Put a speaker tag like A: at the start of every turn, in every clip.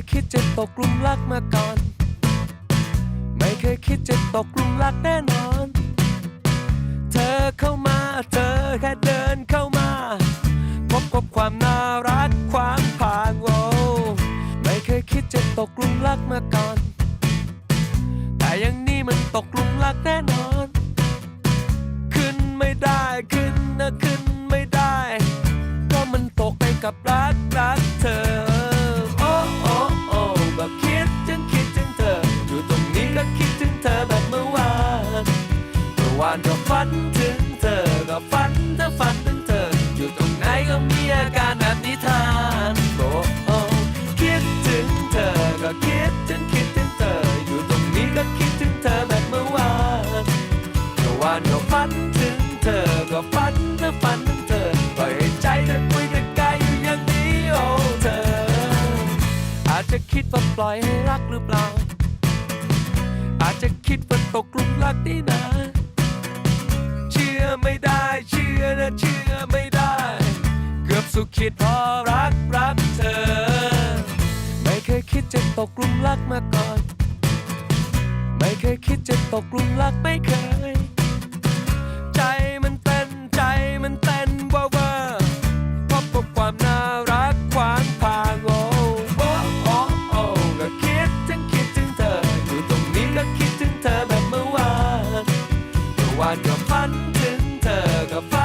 A: ยคิดจะตกหลุมรักมาก่อน ไม่เคยคิดจะตกหลุมรักแน่นอน เธอเข้ามา เธอแค่เดินเข้ามา พบกับความน่ารักขวางผางโวไม่เคยคิดจะตกหลุมรักมาก่อน แต่อยังนี้มันตกหลุมรักแน่นอน ขึ้นไม่ได้ขึ้นนะขึ้นไม่ได้ ก็มันตกไปกับรักรัก วานก็ฝันถึงเธอ ก็ฝันเธอฝันถึงเธอ อยู่ตรงไหนก็มีอาการแบบนิทานโอ้โอ้คิดถึงเธอ ก็คิดถึงคิดถึงเธอ อยู่ตรงนี้ก็คิดถึงเธอแบบเมื่อวานเมื่อวานก็ฝันถึงเธอ ก็ฝันเธอฝันถึงเธอ ปล่อยให้ใจเธอคุยกับกายอยู่อย่างนี้โอ้เธอ อาจจะคิดว่าปล่อยให้รักหรือเปล่าอาจจะคิดว่าตกหลุมรักนี่นะ อไม่ได้ เชื่อนะเชื่อไม่ได้ เกือบสุดขีดพอรักรักเธอ ไม่เคยคิดจะตกหลุมรักมาก่อน ไม่เคยคิดจะตกหลุมรักไม่เคย ใจมันเต้นใจมันเต้นว่าว่าพบกับความน่ารักขวางทางโอ้โอ้โอ้โอ้ก็คิดถึงคิดถึงเธออยู่ตรงนี้ก็คิดถึงเธอแบบเมื่อวานเมื่อวานก็ฝัน ถึ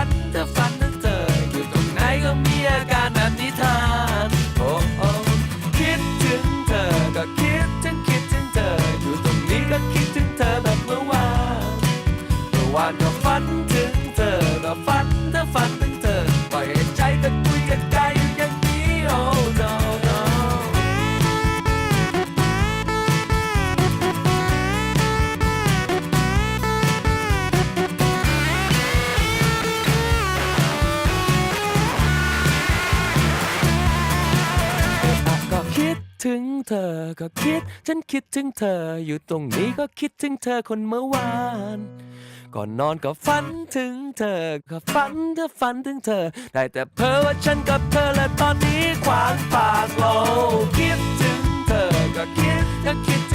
A: ถึงเธอก็คิด ฉันคิดถึงเธอ อยู่ตรงนี้ก็คิดถึงเธอคนเมื่อวาน ก่อนนอนก็ฝันถึงเธอ ก็ฝันเธอฝันถึงเธอ ได้แต่เพ้อว่าฉันกับเธอและตอนนี้ขวางปากโลกคิดถึงเธอก็คิดก็คิด